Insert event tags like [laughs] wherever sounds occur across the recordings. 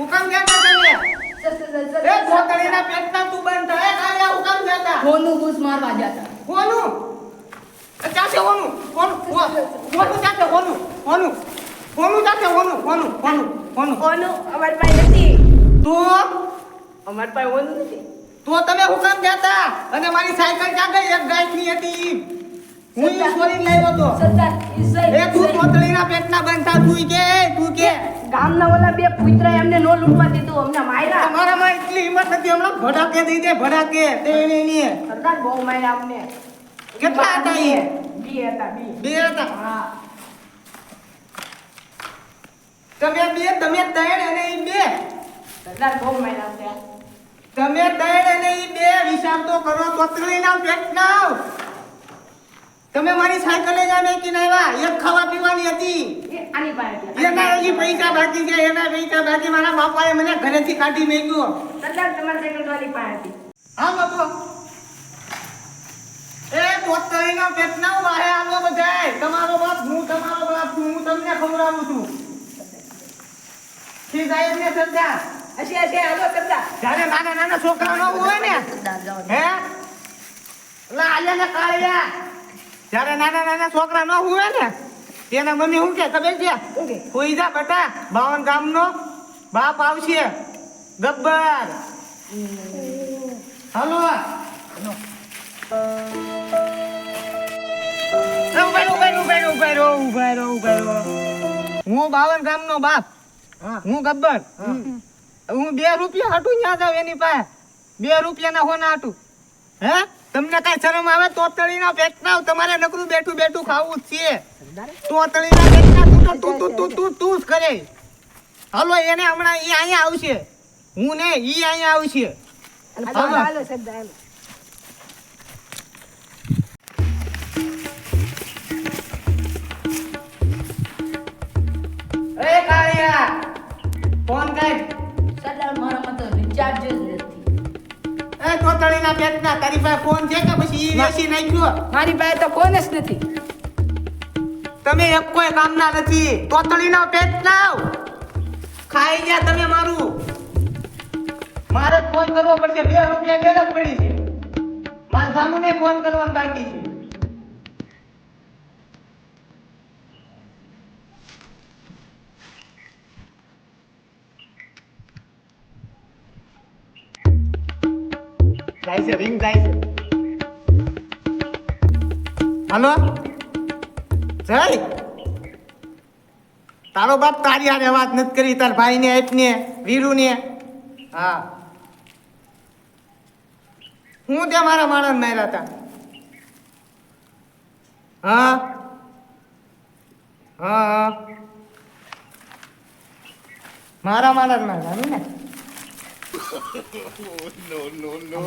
હુકમ કેતા તમે? એ છોકરીના પેટના તું બંધ થાય કાલે હુકમ કેતા હોનું ઘૂસ મારવા જતા કોનું ચાસે કોનું કોનું કોનું ચાસે કોનું કોનું કોનું ચાસે કોનું કોનું કોનું કોનું હોનું. અમાર પાસે નથી. તો? અમાર પાસે હોનું નથી. તો તમે હુકમ કહેતા. અને મારી સાયકલ ક્યાં ગઈ? એક ગાયની હતી. હું ઈશ્વરી લાવ્યો તો એ તું તોતળીના પેટના બંધા તું કે તું કે. ગામના ઓલા બે પુત્ર એમને નો લૂંટવા દીધું અમને માર્યા. તમારામાં એટલી હિંમત નથી હમણાં ભડાકે દઈ દે ભડાકે તે એને ને સરદાર બહુ માર્યા અમને. કેટલા હતા એ બે હતા બે. બે હતા? હા. તમે બે તમે ત્રણ અને એ બે? સરદાર બહુ માર્યા અમને. તમે ત્રણ અને એ બે વિચાર તો કરો તોતળીના પેટના તમે મારી સાયકલે જ મેકીને આવ્યા. એક ખાવા પીવાની હતી. આની પાસે એના હજી પૈસા બાકી છે એના પૈસા બાકી. મારા બાપાએ મને ઘરેથી કાઢી મેક્યો. સરદાર તમારી સાયકલ વાળી પાસે હતી. હા બાપુ. એ પોતરીના પેટના વાહે આવો બધાય. તમારો બાપ હું તમારો બાપ છું. હું તમને ખવડાવું છું. ઠીક સાહેબ ને સમજા હશે હશે હાલો સરદાર. જ્યારે નાના નાના છોકરા ન હોય ને હે? એટલે આલ્યા ને કાળિયા. જ્યારે નાના નાના છોકરા ન હોય ને. તેના મમ્મી શું કે ખબર છે? શું જા બેટા બાવન ગામનો બાપ આવશે. ગબ્બર. હાલો. હું બાવન ગામનો બાપ. હું. ગબ્બર. હું. બે રૂપિયા હાટું ન્યા જાવ એની પાસે. બે રૂપિયાના હોના હાટું. હે? તમને કઈ શરમ આવે? તો તળીના પેટના તમારે નકરું બેઠું બેઠું ખાવું જ છે. તોતળીના પેટના તું તો તું તું તું તું તું જ કરે. હાલો એને હમણાં એ અહીંયા આવશે. હું ને એ અહીંયા આવશે. હાલો હાલો નથી એ તો તળીના પેટના તારી પાસે ફોન છે કે પછી ઈ વેચી નાખ્યો? મારી પાસે તો ફોન જ નથી. તમે એક કોઈ કામના નથી. કોતળીના પેટ લાવ. ખાઈ ગયા તમે મારું. મારે ફોન કરવો પડશે. બે રૂપિયા ગેરજ પડી છે. મારા સામુને ફોન કરવાનું બાકી છે. જાય તારો બાપ તારી હારે વાત નથી કરી, તાર ભાઈ ને આપને વીરુ ને હા. હું ત્યાં મારા માણસ માર્યા હતા. હા. હા હા. મારા માણસ માર્યા ને?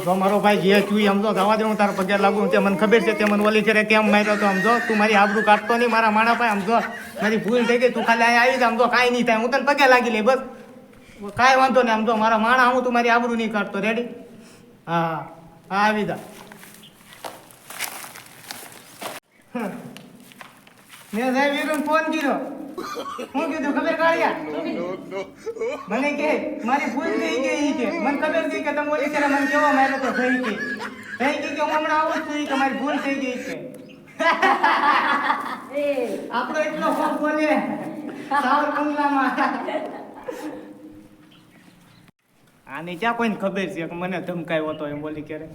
સમજો મારો ભાઈ જે ચુઈ સમજો જવા દે, હું તારા પગે લાગુ, તે મને ખબર છે, તે મને ઓલી કરે કેમ માર્યો તો સમજો તું મારી આબરૂ કાઢતો નહીં, મારા માણા ભાઈ સમજો મારી ભૂલ થઈ ગઈ, તું ખાલી અહીંયા આવી જા સમજો કાંઈ નહીં થાય, હું તને પગે લાગી લે બસ. કાંઈ વાંધો નહીં સમજો મારા માણા, હું તું મારી આબરૂ નહીં કાઢતો રેડી હા હા, આવી જા. મેં સાહેબ વીરુને ફોન કર્યો હું કીધું ખબર કાઢ્યા મને કે મારી ભૂલ થઈ ગઈ કે. મને ખબર છે કે તમે ઓલી કરે મને કેવા માર્યો તો થઈ કે થઈ ગઈ કે હું હમણાં આવું છું કે મારી ભૂલ થઈ ગઈ છે. એ. આપણો એટલો ફોન બોલે. સાવર બંગલામાં. આની ક્યાં કોઈને ખબર છે કે મને ધમકાયો હતો એમ બોલી ક્યારે?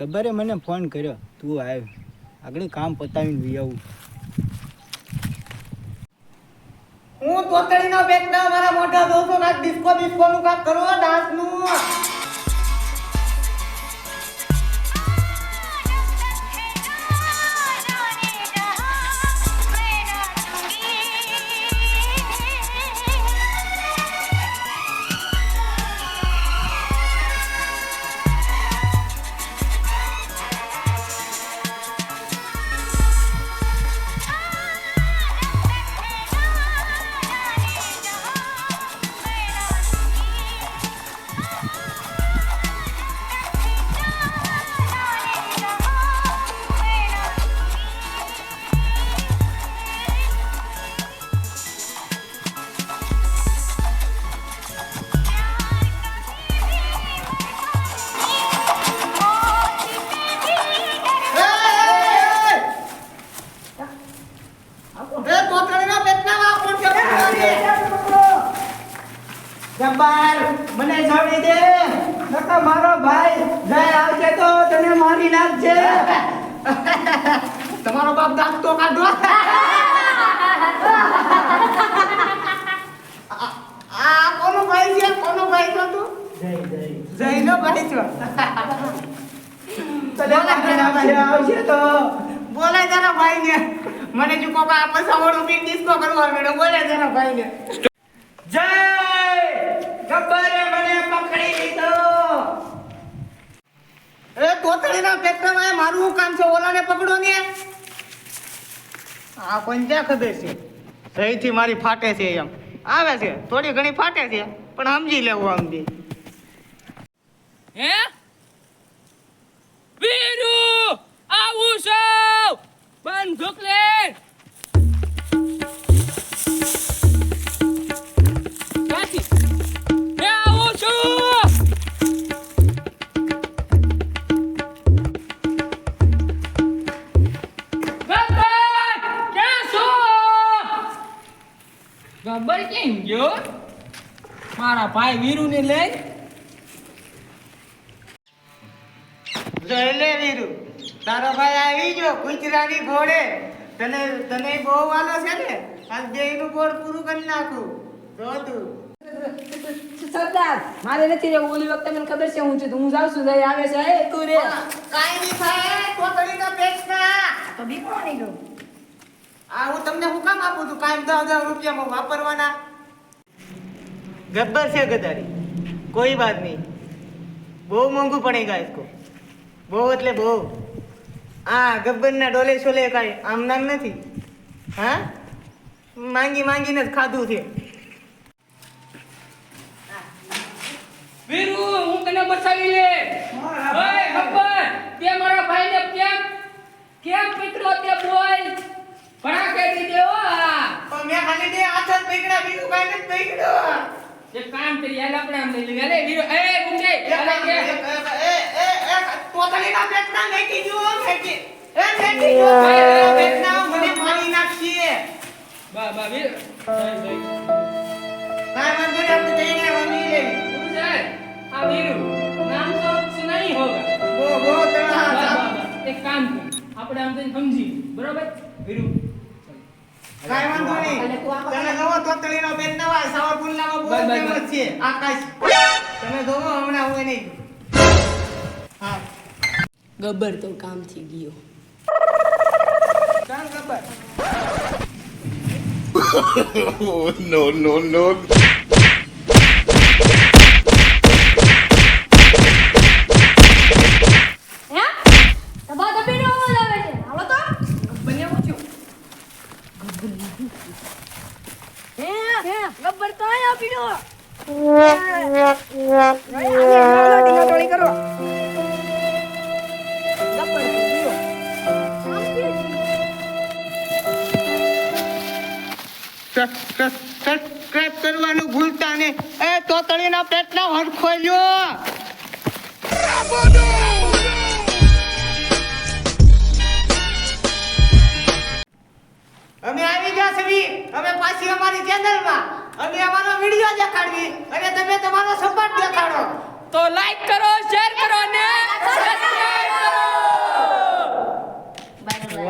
ગબ્બરે મને ફોન કર્યો, તું આવ, આગળ કામ પતાવીને વી આવું. હું તોતળીનો બેટ ના મારા મોટા દોસ્તો ના ડિસ્કો ડિસ્કો નું કામ કરો ડાન્સનું. તને નાખજે તમારો બાપ દાંત તો કાઢો આ- કોનો ભાઈ છે કોનો ભાઈ છો તું જય જય જયનો ભાઈ છો બોલે જરા ભાઈ ને મને જો કોકા પસાવડું બી ડિસ્કો કરવા મેળો બોલે જરા ભાઈ ને જય ગબ્બરે મને પકડી લીધો એ તોતડીના ટ્રેક્ટરમાં મારું કામ છે, ઓલાને પકડો ને. આ કોણ ક્યાં ખબર છે? સહીથી મારી ફાટે છે એમ. આવે છે, થોડી ઘણી ફાટે છે, પણ સમજી લેવું સમજી હે? વીરુ, આવું છું? બંદૂક લે કાકી હે આવું છું? મારા ભાઈ વીરુને લઈ. જય લે વીરુ. તારો ભાઈ આવી ગયો ગુજરાતી ઘોડે તને તને બહુ વાલો છે ને? આજ બેયનું બોર્ડ પૂરું કરી નાખું. તો તું. સરદાર મારે નથી રહેવું. ઓલી વખતે મને ખબર છે હું છું. તો હું જાઉં છું. જઈ આવે છે. તું રે. કાઈ નહીં થાય. કોતડીનો પેચના તો બીકો નહીં ગયો આ હું તમને હું કામ આપું છું? કાંઈ દસ દસ રૂપિયામાં વાપરવાના. ગબ્બર છે ગદારી કોઈ બાત નહીં બહુ મોંઘું પડેગા इसको બહુ એટલે બહુ આ ગબ્બરના ડોલે છોલે કાંઈ આમ નામ નથી હા માંગી માંગીને જ ખાધું છે વીરુ હું તને બચાવી લે ઓય ગબ્બર તે મારા ભાઈને કેમ કેમ પીકડો તે બોલ ભણા કરી દે ઓ આ. પણ મેં ખાલી બે હાથ જ પકડ્યા બીજું કાંઈ નથી પકડ્યું એક કામ કરી આ લપડા લઈ લે અરે વીરો એ ગુંજે એ કે. એ એ એ તોતલીના પેટના મેકી જો મેકી. એ મેકી જો. પેટના મને મારી નાખીએ. બા બા વીર. કાય વાંધો નહીં આપણે જઈને મમ્મી લેવી ગુંજે આ વીરુ નામ તો સુનાઈ હોગા બો બો બા. એક કામ કર આપણે આમ સમજી બરોબર? વીરુ. કાંઈ વાંધો નહીં. તમે જોવો નવા બહુ ફેમસ છે. આકાશ. તમે જોવો હમણાં હું નહીં હા. ગબ્બર તો કામથી ગયો. કામ ખબર નો [laughs] no, no, no. હે દબા દબીનો અવાજ આવે છે હાલો તો બને ઊંચું હે હે ગબ્બર તો આયા પીડો તો કરવાનું ભૂલતા નહીં એ તોતળીના પેટના હરખો લ્યો છે અમારી ચેનલમાં અને અમારો વીડિયો દેખાડવી. અને તમે તમારો સપોર્ટ દેખાડો. તો લાઈક કરો શેર કરો અને સબસ્ક્રાઇબ કરો.